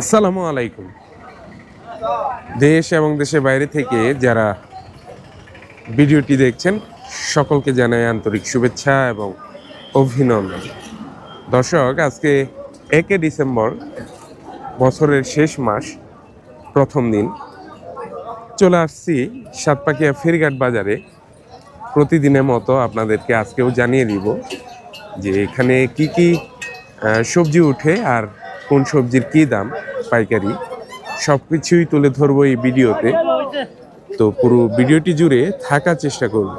আসসালামু আলাইকুম। দেশ এবং দেশের বাইরে থেকে যারা ভিডিওটি দেখছেন, সকলকে জানাই আন্তরিক শুভেচ্ছা এবং অভিনন্দন। দর্শক, আজকে একে ডিসেম্বর, বছরের শেষ মাস, প্রথম দিন। চলে আসছি সাতপাকিয়া ফেরিঘাট বাজারে। প্রতিদিনের মতো আপনাদেরকে আজকেও জানিয়ে দিব যে এখানে কি কি সবজি উঠে আর কোন সবজির কি দাম। পাইকারি সব কিছুই তুলে ধরবো এই ভিডিওতে। তো পুরো ভিডিওটি জুড়ে থাকার চেষ্টা করব।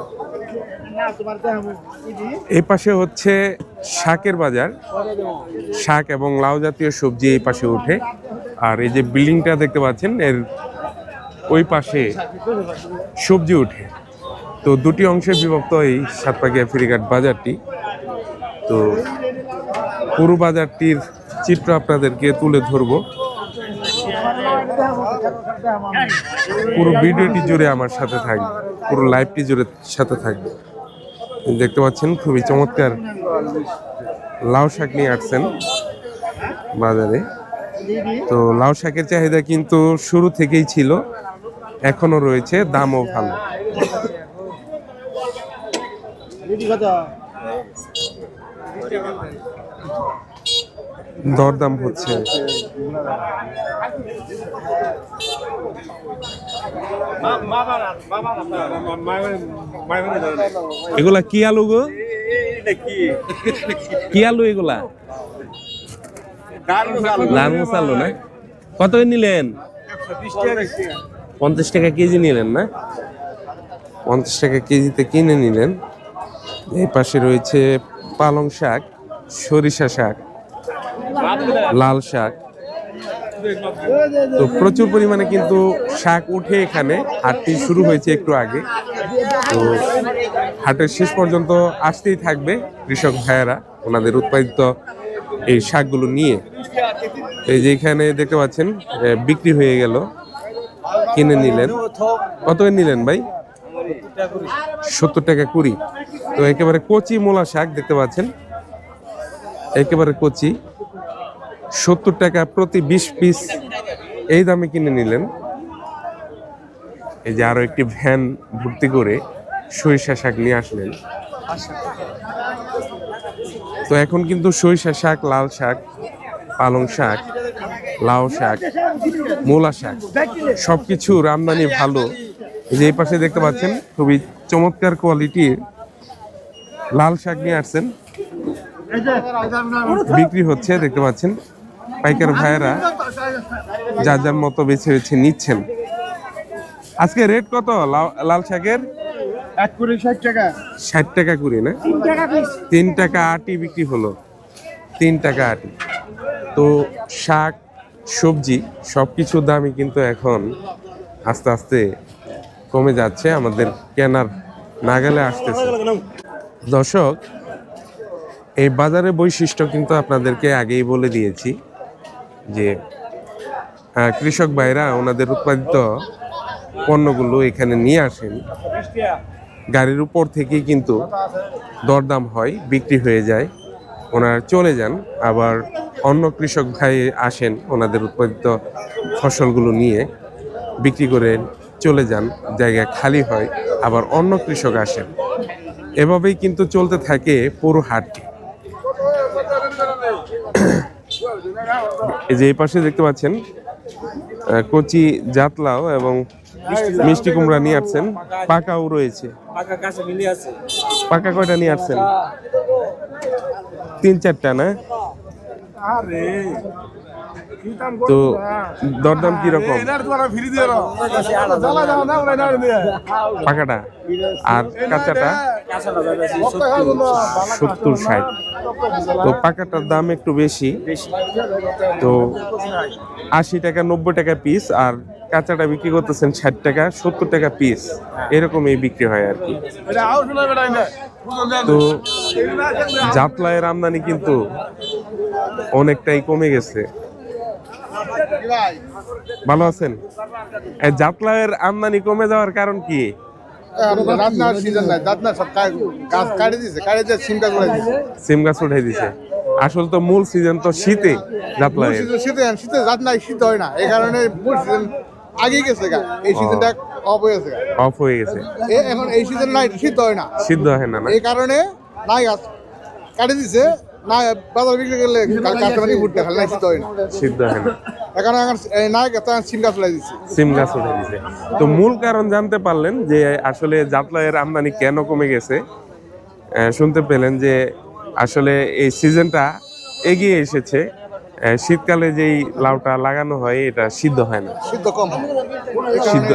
এই পাশে হচ্ছে শাকের বাজার। শাক এবং লাউ জাতীয় সবজি এই পাশে ওঠে। আর এই যে বিল্ডিংটা দেখতে পাচ্ছেন, এর ওই পাশে সবজি ওঠে। তো দুটি অংশে বিভক্ত এই সাতপাকিয়া ফেরিঘাট বাজারটি। তো পুরো বাজারটির চিত্র আপনাদেরকে তুলে ধরবো। পুরো ভিডিওটি জুড়ে আমার সাথে থাকবে। পুরো লাইভটি জুড়ে সাথে থাকবে। দেখতে পাচ্ছেন, খুবই চমৎকার লাউ শাক নিয়ে আসছেন বাজারে। তো লাউ শাকের চাহিদা কিন্তু শুরু থেকেই ছিল, এখনও রয়েছে, দামও ভালো। দরদাম হচ্ছে। এগুলা কি আলু গো? কি আলু এগুলা? লাল আলু না? কত নিলেন? পঞ্চাশ টাকা কেজি নিলেন না? পঞ্চাশ টাকা কেজিতে কিনে নিলেন। এই পাশে রয়েছে পালং শাক সরিষা শাক। লাল শাক। তো প্রচুর পরিমাণে কিন্তু শাক উঠে এখানে। হাটটি শুরু হয়েছে একটু আগে। তো হাটের শেষ পর্যন্ত আসতেই থাকবে কৃষক ভাইয়েরা, ওনাদের উৎপাদিত এই শাকগুলো নিয়ে। এই যে এখানে দেখতে পাচ্ছেন বিক্রি হয়ে গেল। কিনে নিলেন। কত নিলেন ভাই? সত্তর টাকা কুড়ি। তো একেবারে কচি মোলা শাক দেখতে পাচ্ছেন। একেবারে কচি। সত্তর টাকা প্রতি বিশ পিস এই দামে কিনে নিলেন। এই যে আরও একটি ভ্যান ভর্তি করে সরিষা শাক নিয়ে আসলেন। তো এখন কিন্তু সরিষা শাক, লাল শাক, পালং শাক, লাউ শাক, মূলা শাক সবকিছুর আমদানি ভালো। যে এই পাশে দেখতে পাচ্ছেন, খুবই চমৎকার কোয়ালিটির লাল শাক নিয়ে আসছেন। বিক্রি হচ্ছে, দেখতে পাচ্ছেন। পাইকার ভাইয়েরা যার যার মতো বেছে বেছে নিচ্ছেন। আজকে রেট কত লাল শাকের? এক কুড়ি ষাট টাকা। ষাট টাকা করে না? তিন টাকা আটি বিক্রি হলো। তিন টাকা আটি। তো শাক সবজি সব কিছুর দামই কিন্তু এখন আস্তে আস্তে কমে যাচ্ছে। আমাদের কেনার নাগালে আসতেছে। দর্শক এই বাজারের বৈশিষ্ট্য কিন্তু আপনাদেরকে আগেই বলে দিয়েছি। যে কৃষক ভাইরা ওনাদের উৎপাদিত পণ্যগুলো এখানে নিয়ে আসেন। গাড়ির উপর থেকেই কিন্তু দরদাম হয়, বিক্রি হয়ে যায়। ওনারা চলে যান, আবার অন্য কৃষক ভাই আসেন ওনাদের উৎপাদিত ফসলগুলো নিয়ে, বিক্রি করে চলে যান, জায়গা খালি হয়, আবার অন্য কৃষক আসেন। এভাবেই কিন্তু চলতে থাকে পুরো হাটটি। এই যে এই পাশে দেখতে পাচ্ছেন কচি জাতলাও এবং মিষ্টি কুমড়া নিয়ে আসছেন। পাকাও রয়েছে। পাকা কাছে মিলে আছে। পাকা কয়টা নিয়ে আসছেন? তিন চারটা না? তো দরদাম কি রকম? পাকাটা? আর কাঁচাটা? সত্তর ষাট। তো পাকাটার দাম একটু বেশি। তো আশি টাকা নব্বই টাকা পিস আর কাঁচাটা বিক্রি করতেছেন ষাট টাকা সত্তর টাকা পিস এরকমই বিক্রি হয় আর কি। তো জাতলায়ের আমদানি কিন্তু অনেকটাই কমে গেছে। ভালো আছেন? জাতলায়ের আমদানি কমে যাওয়ার কারণ কি? সিম গাছ দিছে। উঠাই আসল তো মূল সিজন তো শীতে জাতলায় শীতে শীতে শীতে জাত নাই শীত হয় না। এই কারণে মূল সিজন আগেই গেছে গা। এই সিজনটা অফ হয়ে গেছে অফ হয়ে গেছে। এখন এই সিজন নাই শীত হয় না। সিদ্ধ হয় না এই কারণে নাই গাছ কাটি দিছে না বাজার বিক্রি করলে কাস্টমারই ফুটতে খালি নাই শীত হয় না। সিদ্ধ হয় না। এখন সিম গাছ লাই দিচ্ছে সিম গাছ উঠে দিছে। তো মূল কারণ জানতে পারলেন যে আসলে জাতলাইয়ের আমদানি কেন কমে গেছে। শুনতে পেলেন যে আসলে এই সিজনটা এগিয়ে এসেছে। শীতকালে যেই লাউটা লাগানো হয় এটা সিদ্ধ হয় না। সিদ্ধ কম সিদ্ধ।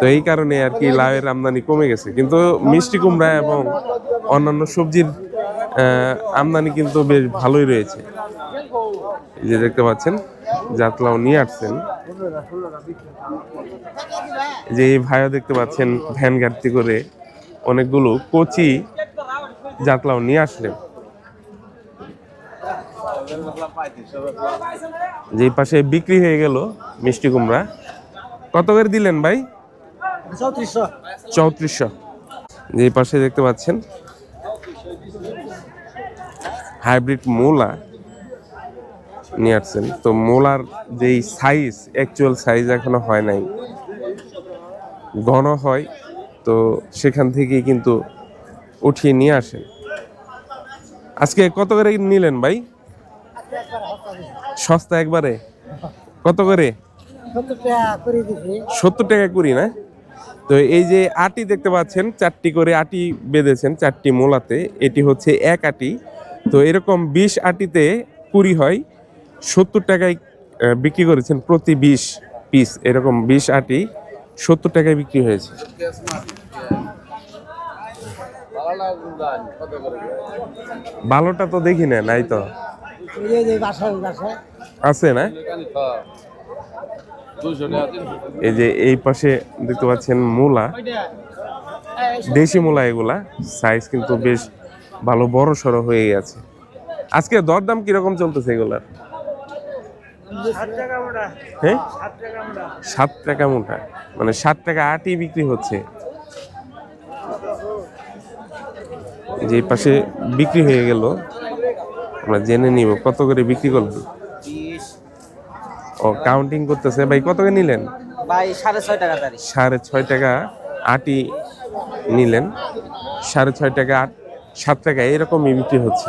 তো এই কারণে আর কি লাউয়ের আমদানি কমে গেছে। কিন্তু মিষ্টি কুমড়া এবং অন্যান্য সবজির আমদানি কিন্তু বেশ ভালোই রয়েছে। যে দেখতে পাচ্ছেন জাতলাও নিয়ে আসছেন। যে এই ভাইও দেখতে পাচ্ছেন ভ্যান গাড়িতে করে অনেকগুলো কচি জাতলাও নিয়ে আসলেন। যে পাশে বিক্রি হয়ে গেল মিষ্টি কুমড়া। কত করে দিলেন ভাই? চৌত্রিশশো। যে পাশে দেখতে পাচ্ছেন, হাইব্রিড মূলা নিয়ে আসছেন। তো মূলার যেই সাইজ অ্যাকচুয়াল সাইজ এখনও হয় নাই। ঘন হয়, তো সেখান থেকেই কিন্তু উঠিয়ে নিয়ে আসেন। আজকে কত করে নিলেন ভাই? সস্তা একবারে? কত করে? সত্তর টাকা করি না? তো এই যে আটি দেখতে পাচ্ছেন, চারটি করে আটি বেঁধেছেন, চারটি মোলাতে। এটি হচ্ছে এক আটি। তো এরকম বিশ আটিতে কুড়ি হয়। সত্তর টাকায় বিক্রি করেছেন প্রতি বিশ পিস। এরকম বিশ আটি সত্তর টাকায় বিক্রি হয়েছে। ভালোটা তো দেখি না, নাই তো। আছে না? এই যে এই পাশে দেখতে পাচ্ছেন মূলা। দেশি মূলা এগুলা। সাইজ কিন্তু বেশ ভালো, বড় সড়ো হয়ে গেছে। আজকে দরদাম কীরকম চলতেছে এগুলার? হ্যাঁ? সাত টাকা মোটা। মানে সাত টাকা আটই বিক্রি হচ্ছে। যে পাশে বিক্রি হয়ে গেল। আমরা জেনে নিব কত করে বিক্রি করবেন ও কাউন্টিং করতেছে। ভাই কত করে নিলেন? ভাই সাড়ে ছয় টাকা সাড়ে ছয় টাকা আটি নিলেন। সাড়ে ছয় টাকা আট সাত টাকা এরকমই বিক্রি হচ্ছে।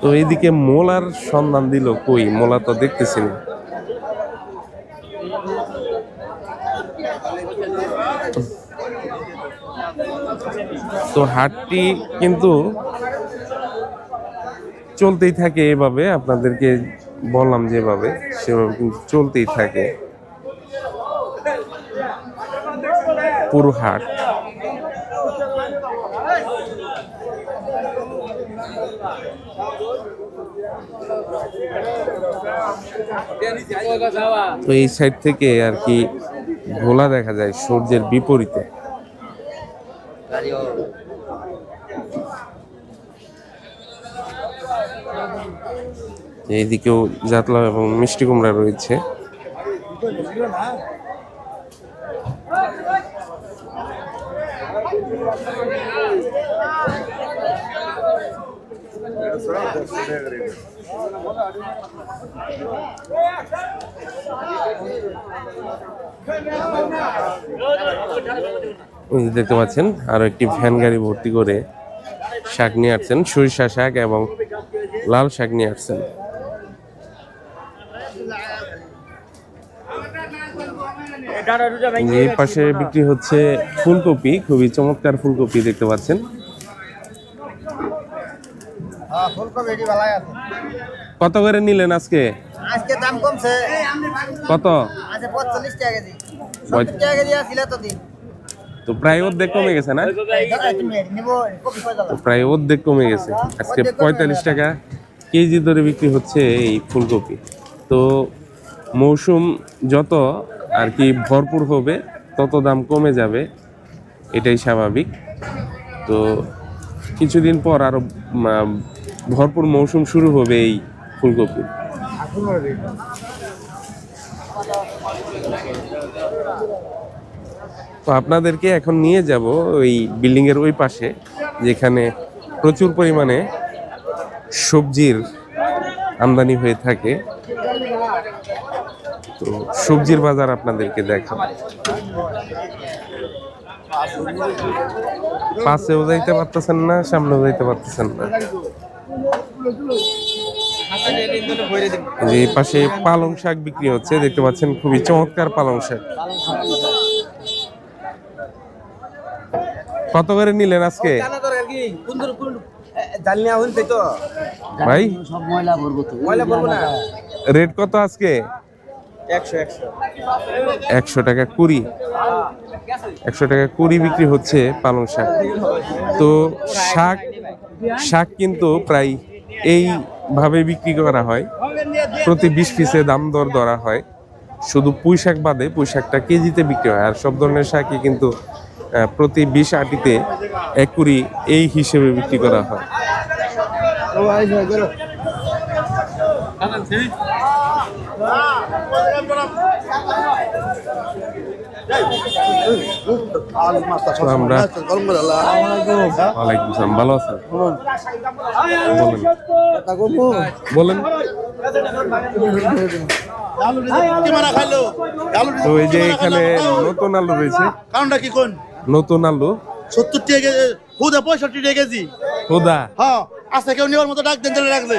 তো এইদিকে মোলার সন্ধান দিল কই? মোলা তো দেখতেছি তো হাটটি কিন্তু চলতেই থাকে এভাবে। আপনাদেরকে বললাম যেভাবে, সেভাবে কিন্তু চলতেই থাকে। পুরো হাট তো এই সাইড থেকে আর কি ভোলা দেখা যায় সূর্যের বিপরীতে। এইদিকেও জাতলা এবং মিষ্টি কুমড়া রয়েছে। দেখতে পাচ্ছেন, আরও একটি ভ্যান গাড়ি ভর্তি করে শাক নিয়ে আসছেন। সরিষা শাক এবং লাল শাক নিয়ে আসছেন। এই পাশে বিক্রি হচ্ছে ফুলকপি, খুবই চমৎকার ফুলকপি দেখতে পাচ্ছেন। কত করে নিলেন আজকে? কত? তো দিন তো প্রায় অর্ধেক কমে গেছে না? প্রায় অর্ধেক কমে গেছে। আজকে পঁয়তাল্লিশ টাকা কেজি দরে বিক্রি হচ্ছে এই ফুলকপি। তো মৌসুম যত আর কি ভরপুর হবে, তত দাম কমে যাবে, এটাই স্বাভাবিক। তো কিছুদিন পর আরও ভরপুর মৌসুম শুরু হবে এই ফুলকপি। তো আপনাদেরকে এখন নিয়ে যাব ওই বিল্ডিং এর ওই পাশে, যেখানে প্রচুর পরিমাণে সবজির আমদানি হয়ে থাকে। তো সবজির বাজার আপনাদেরকে দেখাবো। পাশেও যাইতে পারতেছেন না সামনেও যাইতে পারতেছেন না। যে এই পাশে পালং শাক বিক্রি হচ্ছে দেখতে পাচ্ছেন খুবই চমৎকার পালং শাক। কত করে নিলেন আজকে? ভাই? রেট কত আজকে? একশো একশো। একশো টাকা কুড়ি। একশো টাকা কুড়ি বিক্রি হচ্ছে পালং শাক। তো শাক শাক কিন্তু প্রায় এইভাবে বিক্রি করা হয়। প্রতি বিশ পিসে দাম দর ধরা হয়। শুধু পুঁই শাক বাদে পুঁই শাকটা কেজিতে বিক্রি হয়। আর সব ধরনের শাকই কিন্তু প্রতি বিশ আটিতে এক কুড়ি এই হিসেবে বিক্রি করা হয় তো আমরা ওয়ালাইকুম আসসালাম ভালো আছেন? বলেন। বলেন তো এই যে এখানে নতুন আলু রয়েছে। কারণটা কি কোন? নতুন আলু। সত্তর টাকা হুদা পঁয়ষট্টি টাকা কেজি। খোদা? হ্যাঁ। আচ্ছা কেউ নেওয়ার মতো ডাক দেন তাহলে রাখলে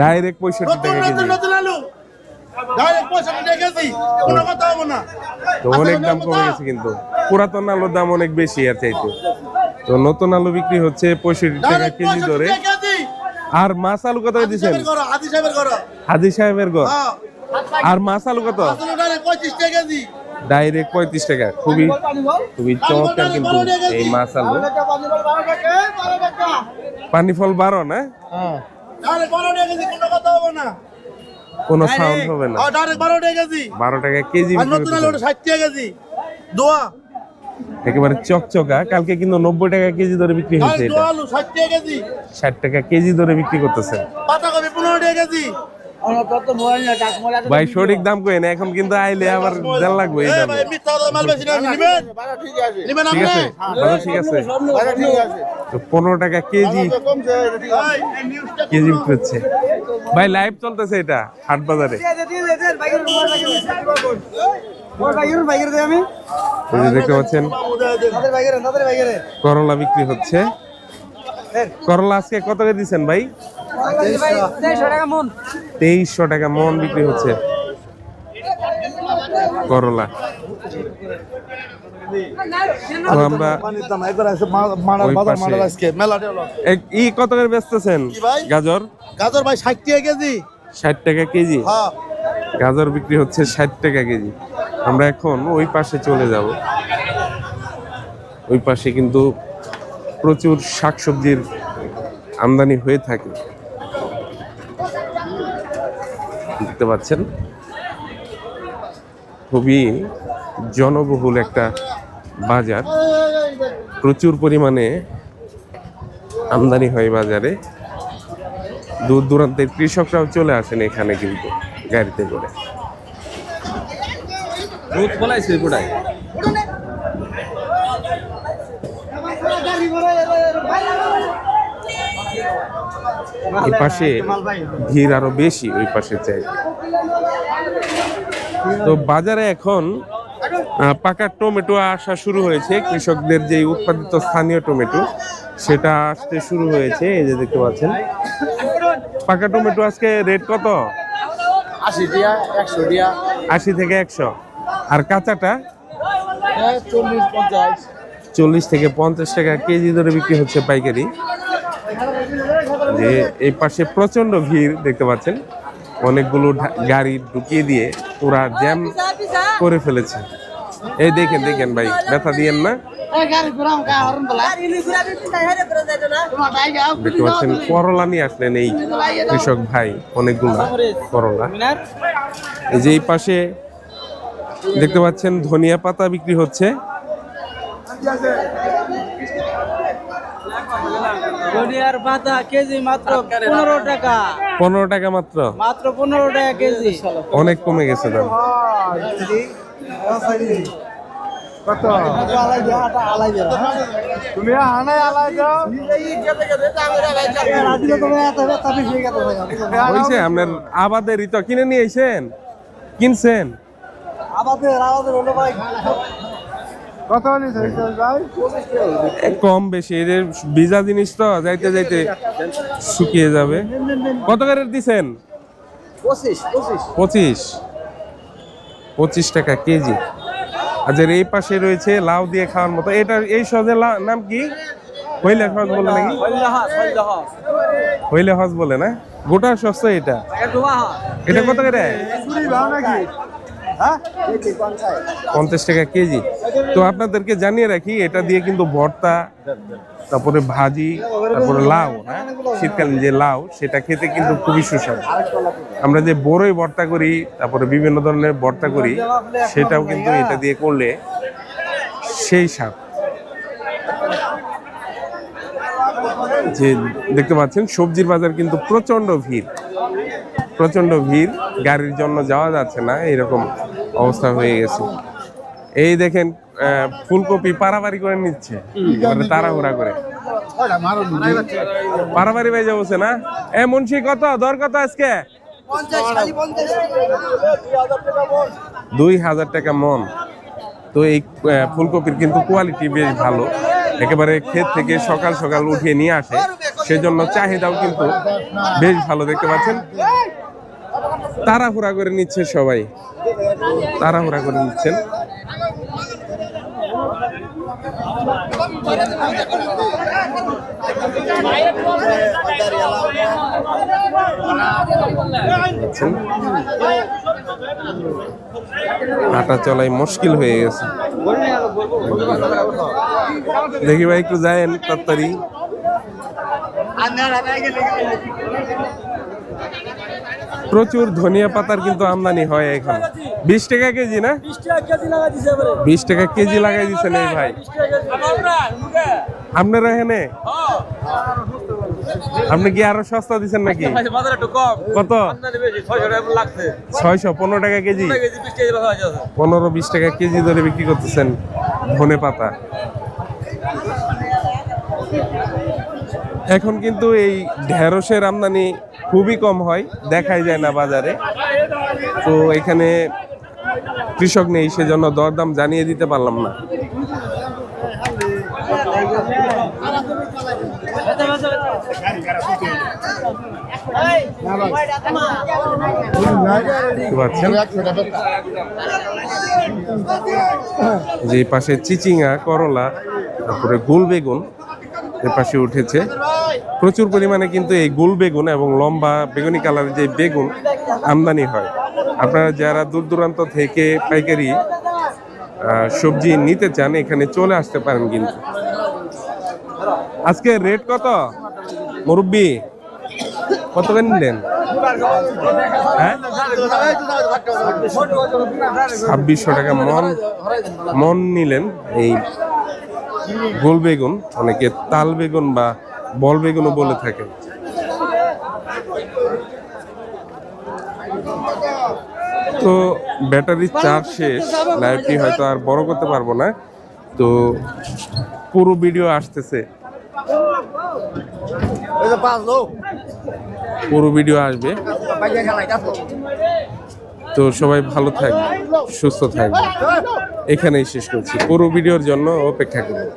ডাইরেক্ট পঁয়ষট্টি টাকা কথা তো অনেক দাম কমে গেছে কিন্তু। পুরাতন আলুর দাম অনেক বেশি আর চাইতে। তো নতুন আলু বিক্রি হচ্ছে পঁয়ষট্টি টাকা কেজি ধরে। আর মাছ আলু কত হাজি দিচ্ছেন? হাজি সাহেবের করো আর মাছ আলু কত? ডাইরেক্ট পঁয়ত্রিশ টাকা। খুবই খুবই চমৎকার কিন্তু এই মাছ আলু পানি ফল বারো না? কোনো সাউন্ড হবে না। বারো টাকা কেজি। বারো টাকা ষাট টাকা কেজি। দোয়া। একেবারে চকচকা। কালকে কিন্তু নব্বই টাকা কেজি ধরে বিক্রি হয়েছে ষাট টাকা কেজি। ষাট টাকা কেজি ধরে বিক্রি করতেছে। পাতাকপি পনেরো টাকা কেজি। ভাই সঠিক দাম কই না এখন কিন্তু আইলে আবার দেড় লাগবে এই এই দামে। ভাই মিথ্যা কথা মাল বেশি না নিবেন? নিবেন ঠিক আছে দাদা ঠিক আছে তো পনেরো টাকা কেজি কেজি বিক্রি হচ্ছে ভাই লাইভ চলতেছে এটা হাট বাজারে। আমি? দেখতে পাচ্ছেন করলা বিক্রি হচ্ছে। করলা আজকে কত করে দিচ্ছেন ভাই? তেইশশো টাকা মন বিক্রি হচ্ছে। করলা। আমরা ই কত করে বেচতেছেন? গাজর? গাজর ভাই টাকা কেজি। ষাট টাকা কেজি? হ্যাঁ। গাজর বিক্রি হচ্ছে ষাট টাকা কেজি। আমরা এখন ওই পাশে চলে যাব। ওই পাশে কিন্তু প্রচুর শাকসবজির আমদানি হয়ে থাকে। দেখতে পাচ্ছেন। খুবই জনবহুল একটা বাজার। প্রচুর পরিমাণে আমদানি হয় বাজারে। দূর দূরান্তের কৃষকরাও চলে আসেন এখানে কিন্তু গাড়িতে করে। দুধ ফলাইছে গোটাই এই পাশে ভিড় আরও বেশি ওই পাশে চাই তো বাজারে এখন পাকা টমেটো আসা শুরু হয়েছে। কৃষকদের যে উৎপাদিত স্থানীয় টমেটো সেটা আসতে শুরু হয়েছে এই যে দেখতে পাচ্ছেন। পাকা টমেটো আজকে রেট কত? আশি টিয়া একশো টিয়া আশি থেকে একশো। আর কাঁচাটা? চল্লিশ পঞ্চাশ। চল্লিশ থেকে পঞ্চাশ টাকা কেজি ধরে বিক্রি হচ্ছে পাইকারি। যে এই পাশে প্রচণ্ড ভিড় দেখতে পাচ্ছেন। অনেকগুলো গাড়ি ঢুকিয়ে দিয়ে পুরা জ্যাম করে ফেলেছে। এই দেখেন দেখেন ভাই, ব্যথা দিয়েন না। দেখতে পাচ্ছেন, করলা নিয়ে আসলেন এই কৃষক ভাই, অনেকগুলো করলা। এই যে এই পাশে দেখতে পাচ্ছেন, ধনিয়া পাতা বিক্রি হচ্ছে। দুনিয়ার পাতা কেজি মাত্র পনেরো টাকা। পনেরো টাকা মাত্র? মাত্র পনেরো টাকা কেজি। অনেক কমে গেছে দাম। কত তুমি আনাই আলাই যাও হয়েছে আপনার আবাদের তো কিনে নিয়ে এসেন কিনছেন? আমাদের আমাদের হলো ভাই। কত ভাই? কম বেশি এদের ভিজা জিনিস তো যাইতে যাইতে শুকিয়ে যাবে। কত করে দিছেন? পঁচিশ পঁচিশ। টাকা কেজি। আর যে এই পাশে রয়েছে লাউ দিয়ে খাওয়ার মতো। এটা এই সজে নাম কি? হইলে হজ বলে নাকি? হইলে হজ বলে না? গোটা সস্তা এটা? এটা কত করে? পঞ্চাশ। টাকা কেজি। তো আপনাদেরকে জানিয়ে রাখি, এটা দিয়ে কিন্তু ভর্তা, তারপরে ভাজি, তারপরে লাউ হ্যাঁ? শীতকালীন যে লাউ, সেটা খেতে কিন্তু খুবই সুস্বাদু। আমরা যে বড়ই ভর্তা করি, তারপরে বিভিন্ন ধরনের ভর্তা করি, সেটাও কিন্তু এটা দিয়ে করলে সেই স্বাদ। যে দেখতে পাচ্ছেন, সবজির বাজার কিন্তু প্রচণ্ড ভিড়। প্রচণ্ড ভিড়, গাড়ির জন্য যাওয়া যাচ্ছে না, এরকম অবস্থা হয়ে গেছে। এই দেখেন ফুলকপি পারাবাড়ি করে নিচ্ছে মানে তাড়াহুড়া করে। পারাবাড়ি বেজে বসে না? এ, মুন্সি, কত? দর কত আজকে? দুই হাজার টাকা মন। তো এই ফুলকপির কিন্তু কোয়ালিটি বেশ ভালো। একেবারে ক্ষেত থেকে সকাল সকাল উঠিয়ে নিয়ে আসে। সেজন্য চাহিদাও কিন্তু বেশ ভালো দেখতে পাচ্ছেন। তাড়াহুড়া করে নিচ্ছে সবাই। তাড়াহুড়া করে নিচ্ছেন। হাঁটা চলাই মুশকিল হয়ে গেছে। দেখি ভাই একটু যায়েন তাড়াতাড়ি। প্রচুর ধনিয়া পাতার কিন্তু আমদানি হয় এখানে। বিশ টাকা কেজি না? বিশ টাকা কেজি লাগাই দিচ্ছেন এই ভাই। আপনারা এখানে? আপনি কি আরও সস্তা দিচ্ছেন নাকি? কম। কত? ছয়শো পনেরো টাকা কেজি? পনেরো বিশ টাকা কেজি ধরে বিক্রি করতেছেন ধনে পাতা। এখন কিন্তু এই ঢেঁড়সের আমদানি খুবই কম হয়, দেখাই যায় না বাজারে। তো এখানে কৃষক নেই, সেজন্য দরদাম জানিয়ে দিতে পারলাম না। যে পাশে চিচিঙ্গা, করলা, তারপরে গোল বেগুন। পাশে উঠেছে। প্রচুর পরিমাণে কিন্তু এই গোল বেগুন এবং লম্বা বেগুনি কালারের যে বেগুন আমদানি হয়। আপনারা যারা দূর দূরান্ত থেকে পাইকারি সবজি নিতে চান, এখানে চলে আসতে পারেন কিন্তু। আজকে রেট কত? মুরব্বি, কত করে নিলেন? হ্যাঁ? ছাব্বিশশো টাকা মন মন নিলেন এই গোল বেগুন অনেকে তাল বেগুন বা বল বেগুনও বলে থাকে তো ব্যাটারি চার্জ শেষ লাইভটি হয়তো আর বড় করতে পারব না। তো পুরো ভিডিও আসতেছে। পুরো ভিডিও আসবে। তো সবাই ভালো থাকবে সুস্থ থাকবে এখানেই শেষ করছি। পুরো ভিডিওর জন্য অপেক্ষা করুন।